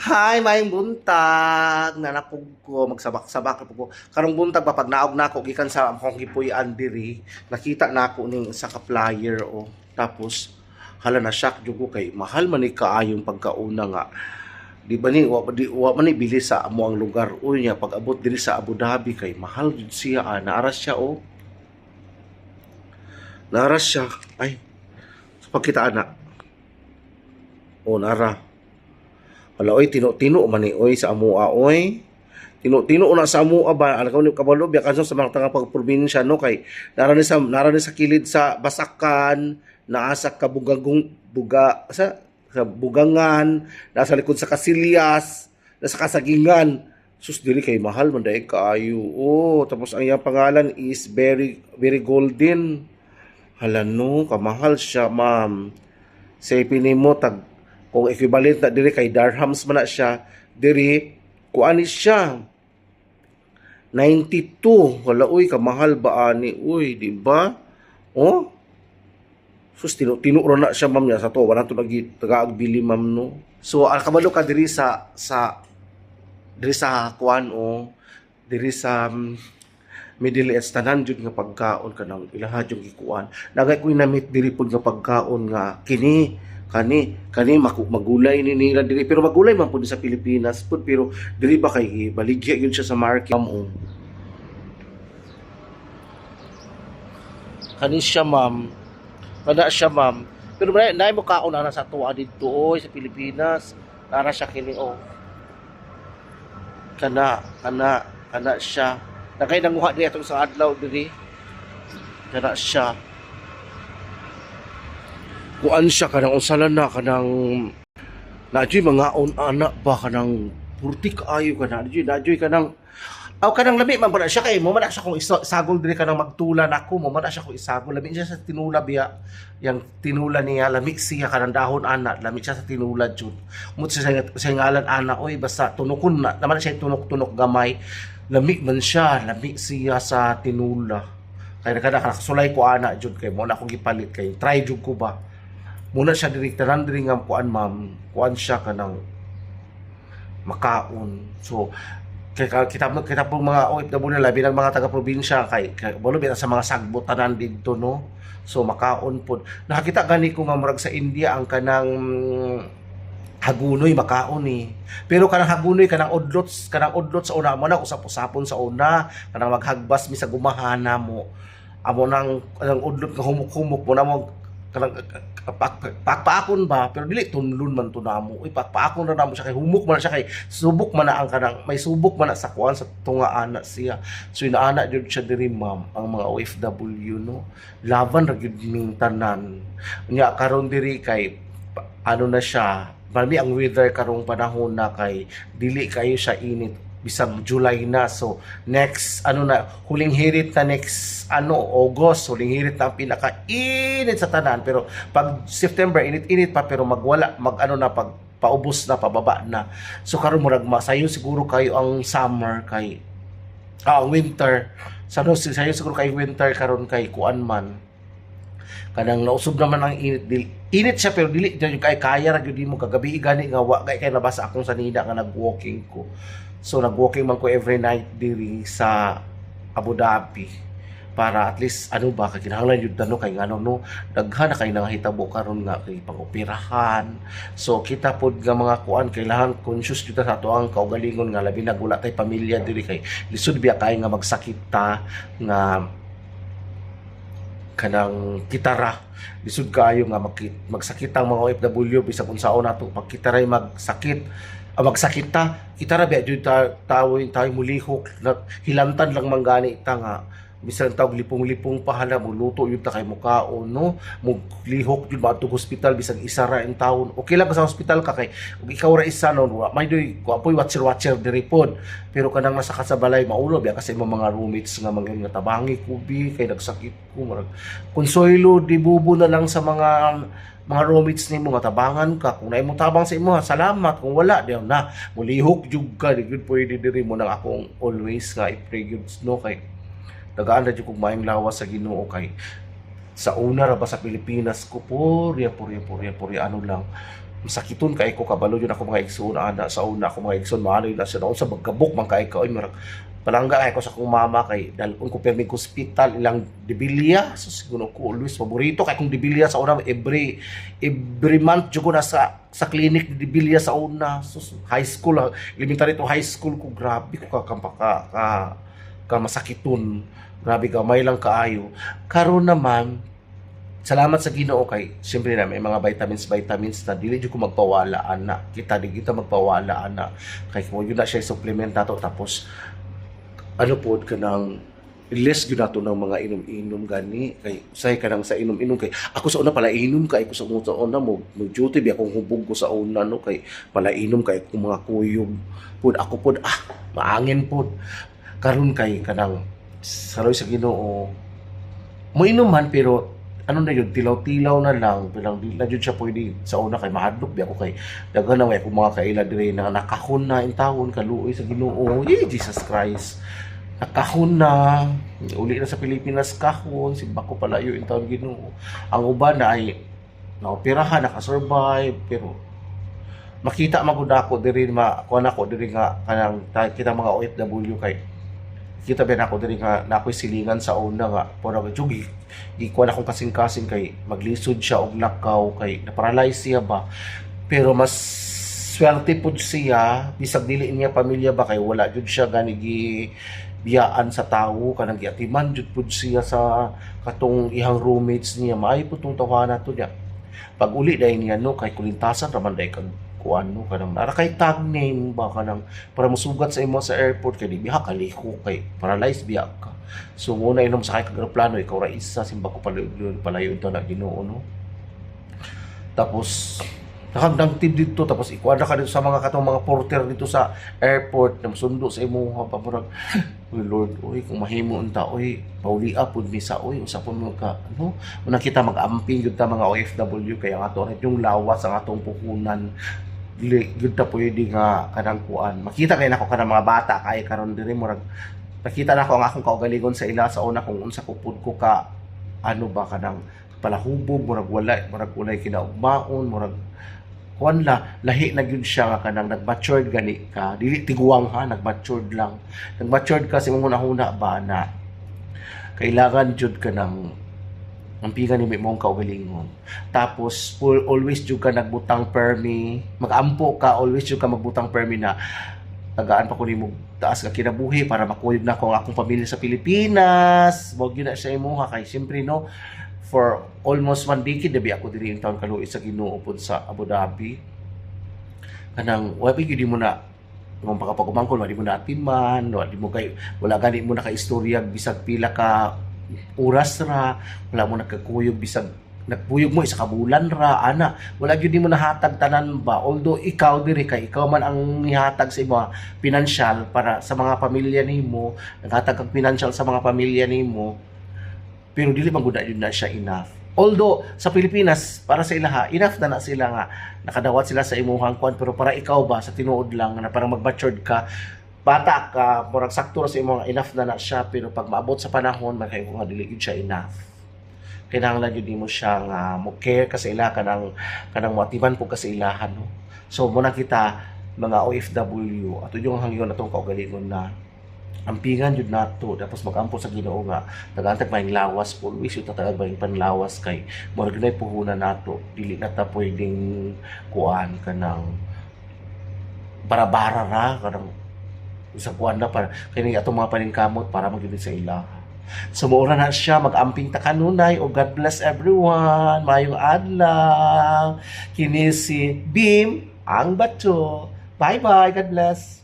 Hi, maayong buntag. Nanapog ko, magsabak-sabak na po. Karong buntag pa pag naog na ako gikan sa akong gipuy andiri, nakita na ako ning sa ka-flyer o. Tapos hala na shock jud ko kay mahal man ni kaayong pagkauna nga. Di ba ni wa, di, wa man ni bili sa amo ang lugar o niya pag abot diri sa Abu Dhabi kay mahal siya ah, naaras siya o. Naaras siya. Ay. Sa pagkita anak. O nara. Wala oy tino-tino man ni oy sa amua oy. Tino-tino na sa amua ba ala ko ni kabalo biya kanso sa mga tanga pag probinsya no kay nara ni sa nara ni sa kilid sa Basakan, naa sa kabugagong buga sa sa bugangan, nasa likod sa Kasilyas, nasa Kasagingan. Sus dili kay mahal man dai kaayo. Oh, tapos ang iyang pangalan is very very golden. Hala no, kamahal siya, ma'am. Say pinimo tag kung equivalent na diri kay dirhams man na siya, diri kuani siya. 92. Wala uy kamahal ba ani uy, di ba? Oh? Sus tinu tinuro na siya ma'am niya sa to, wala to lagi tagaagbili ma'am no. So al ka diri sa sa diri sa kuan o diri sa um, Middle East tanan jud nga pagkaon kanang ilaha jud gikuan. Nagay ko namit diri pud nga pagkaon nga kini kani kani magulay ni nila diri pero magulay man pud sa Pilipinas pud pero diri ba kay baligya yun siya sa market ma'am. Kani siya ma'am. Kada siya ma'am. Pero na naay mo kaon na sa tuwa dito oy sa Pilipinas. Nara siya kini oh. Kana kana kana siya. Nakay nanguha di atong sa adlaw diri. Kana siya. Kuan siya kanang unsala na kanang Nadyoy mga on anak ba kanang purti kaayo ka na. Nadyoy, nadyoy kanang Aw kanang lami man ba na siya kay mo man siya kung isa- isagol diri kanang magtula nako mo man siya kung isagol. Lami siya sa tinula biya yang tinula niya lami siya kanang dahon ana lami siya sa tinula jud. Mo siya sa ngalan ana oy basta tunokon na naman siya tunok-tunok gamay. Lami man siya lami siya sa tinula. Kay kada nakasulay ko ana jud kay mo na akong gipalit kay try jud ko ba muna siya diri tanan diri nga kuan ma'am. Kuan siya kanang makaon. So kay ka- kita kita pong mga OFW na labi ng mga taga probinsya kay kay balo sa mga sagbot tanan didto no? So makaon pod nakakita gani ko nga murag sa India ang kanang hagunoy makaon ni pero kanang hagunoy kanang udlots kanang udlot sa una mo na usap-usapon sa una. Kanang maghagbas mi sa gumahana mo. Amo nang kanang udlot nga humuk-humuk mo na mo. Kanang pak, pakpaakon ba? Pero dili tunlon man to namo. Uy pakpaakon na namo siya kay humuk man siya kay subok man na ang kanang may subok man na sa kuan sa tunga ana siya. So inaana jud siya diri ma'am ang mga OFW no? Laban ra gyud ning tanan. Nya karon diri kay ano na siya Marami ang weather karong panahon na kay dili kayo siya init bisag July na. So next ano na huling hirit na next ano August. Huling hirit na ang pinaka init sa tanan. Pero pag September init-init pa pero magwala mag ano na pag paubos na pababa na. So karon murag masayo siguro kayo ang summer kay ah ang winter. Sa no sayo siguro kay winter karon kay kuan man. Kanang nausob naman ang init init siya pero dili dili kay kaya ra gyud mo kagabi gani nga wa kay kay nabasa akong sanida nga nag-walking ko. So nag-walking man ko every night diri sa Abu Dhabi para at least ano ba kay kinahanglan jud ano kay ngano no? Daghan na kay nangahitabo karon nga kay pang-operahan so kita pod nga mga kuan kailangan conscious jud sa ato ang kaugalingon nga labi na wala tay pamilya diri kay lisod biya kay nga magsakit ta nga kanang kitara. Lisod kayo nga magkit, magsakit ang mga OFW bisag unsaon nato. Pag kitaray magsakit ah, magsakit ta kitara biya jud ta tawo tayo mulihok. Hilantan lang manggani ta nga bisan tawag lipong-lipong pahala mo luto yun ta kay mukaon no? Mo lihok jud ba hospital bisag isa ra in taon. Okay lang ka sa hospital ka kay ikaw ra isa no? Wa may doy ko apoy watcher watcher diri pod pero kanang nasa kasabalay maulo biya kasi mo mga roommates nga mga nga tabangi kubi kay nagsakit ko marag konsuelo di bubo na lang sa mga mga roommates nimo nga tabangan ka. Kung naay mo tabang sa imo salamat. Kung wala diyan na mulihok jud ka di pwede diri mo nang akong always nga i-pray no kay dagaan na jud kog maayong lawas sa Ginoo kay sa una ra ba sa Pilipinas ko purya purya purya purya ano lang. Masakiton kay ko kabalo yun ako mga igsoon ana sa una ako mga igsoon maanoy na siya. Noon sa magkabok man kay ko ay marag palangga kay ko sa akong mama kay dalon ko permi ko hospital ilang dibilya so siguro ko always paborito kay kung dibilya sa una every every month jud ko na sa sa clinic ni dibilya sa una. So high school elementary to high school ko grabe ko ka ka ka, ka, ka masakiton grabe gamay lang kaayo. Karon naman salamat sa Ginoo kay siyempre na may mga vitamins vitamins na dili jud ko magpawala ana. Kita di kita magpawala ana. Kay mo yun na siya supplement nato tapos ano po ka nang less gyud nato ng mga inom-inom gani. Kay usay ka nang sa inom-inom kay ako sa una pala inom kay ko sa una una mo mo duty bi akong hubog ko sa una no? Kay pala inom kay kung mga kuyog. Pud ako pud ah maangin pud karon kay kanang saroy sa Ginoo mo inom man pero ano na yun, tilaw-tilaw na lang, bilang di na yun siya pwede. Sa una kay mahadlok, di ako kay, daga na kung mga kaila dire na nakahon na in taon, kaluoy sa ginoo, yay, Jesus Christ. Nakahon na, uli na sa Pilipinas kahon, simba ko palayo in taon ginoo. Ang uban na ay, naoperahan, nakasurvive, pero makita magud ako diri ma kuan ako diri nga kanang ta- kita mga OFW kay kita ba ako diri nga nakoy silingan sa una nga para jugi ikuan akong kasing-kasing kay maglisod siya og lakaw kay na-paralyze siya ba? Pero mas swerte pud siya bisag dili niya pamilya ba kay wala jud siya gani gi biyaan sa tawo kanang giatiman jud pud siya sa katong ihang roommates niya. Maayo pud tong tawhana to niya. Pag uli dahil niya no kay kulintasan raman dahil kag kuan no kanang nara kay tag name ba kanang para musugat sa imo sa airport kay di biha kaliko kay paralyzed biya ka. So muna inom sa kay aeroplano ikaw ra isa simba ko palayo palayo ito na Ginoo no? Tapos nakagdang tip dito tapos ikuadra ka dito sa mga katong mga porter dito sa airport na sundo sa imo ha pamurag Uy Lord, uy, kung mahimo unta, uy, paulia pud mi sa uy, usapon mo ka, ano, muna kita mag-amping yun ta mga OFW, kaya nga to, yung lawas ang atong pukunan, yun ta pwede nga kanang kuan. Makita kay nako kanang mga bata kay karon diri murag nakita na ko ang akong kaugalingon sa ila sa una kung unsa ko pud ko ka ano ba kanang palahubog murag wala murag walay kinaugmaon murag kuan la lahi na gyud siya nga kanang nag-matured gani ka dili tiguang ha nag-matured lang nag-matured ka sa imong huna ba na kailangan jud ka ng ang piga ni mong kaugalingon. Tapos full, always jud ka nagbutang permi. Magampo ka always jud ka magbutang permi na tagaan pa ko nimo taas ka kinabuhi para makuyog na ko ang akong pamilya sa Pilipinas. Wag yun na siya imuha. Kay siyempre no for almost one decade na ako diri yung taon kaluoy sa Ginoo sa Abu Dhabi. Kanang wa gyud mo na kung pakapagumangkon wala di mo na atiman wala di mo kay wala gani mo na ka istorya bisag pila ka oras ra wala mo nakakuyog bisag nagpuyog mo isa ka bulan ra ana. Wala gyud mo nahatag tanan ba. Although ikaw diri kay ikaw man ang nihatag sa imo financial para sa mga pamilya nimo naghatag kag financial sa mga pamilya nimo pero dili man gud na siya enough. Although sa Pilipinas para sa ilaha enough na na sila nga nakadawat sila sa imuhang kwan pero para ikaw ba sa tinuod lang na parang mag-matured ka bata ka murag sakto sa imo nga enough na na siya pero pag maabot sa panahon magkay ko nga dili gyud siya enough. Kinahanglan jud nimo siya nga mo care ka sa ila kanang kanang motiban po ka sa ilahan no so muna kita mga OFW ato yung hangyon atong kaugalingon na ampingan jud nato tapos magampo sa Ginoo nga tagantag maing lawas always yung tatagag maing panlawas kay murag na puhunan nato dili na ta pwedeng kuan kanang bara-bara ra kanang sa kuan na para kini atong mga paningkamot para magdili sa ilaha Sumuura na siya, mag-amping ta kanunay o God bless everyone. Mayong adlaw. Kini si Bim ang bato. Bye-bye. God bless.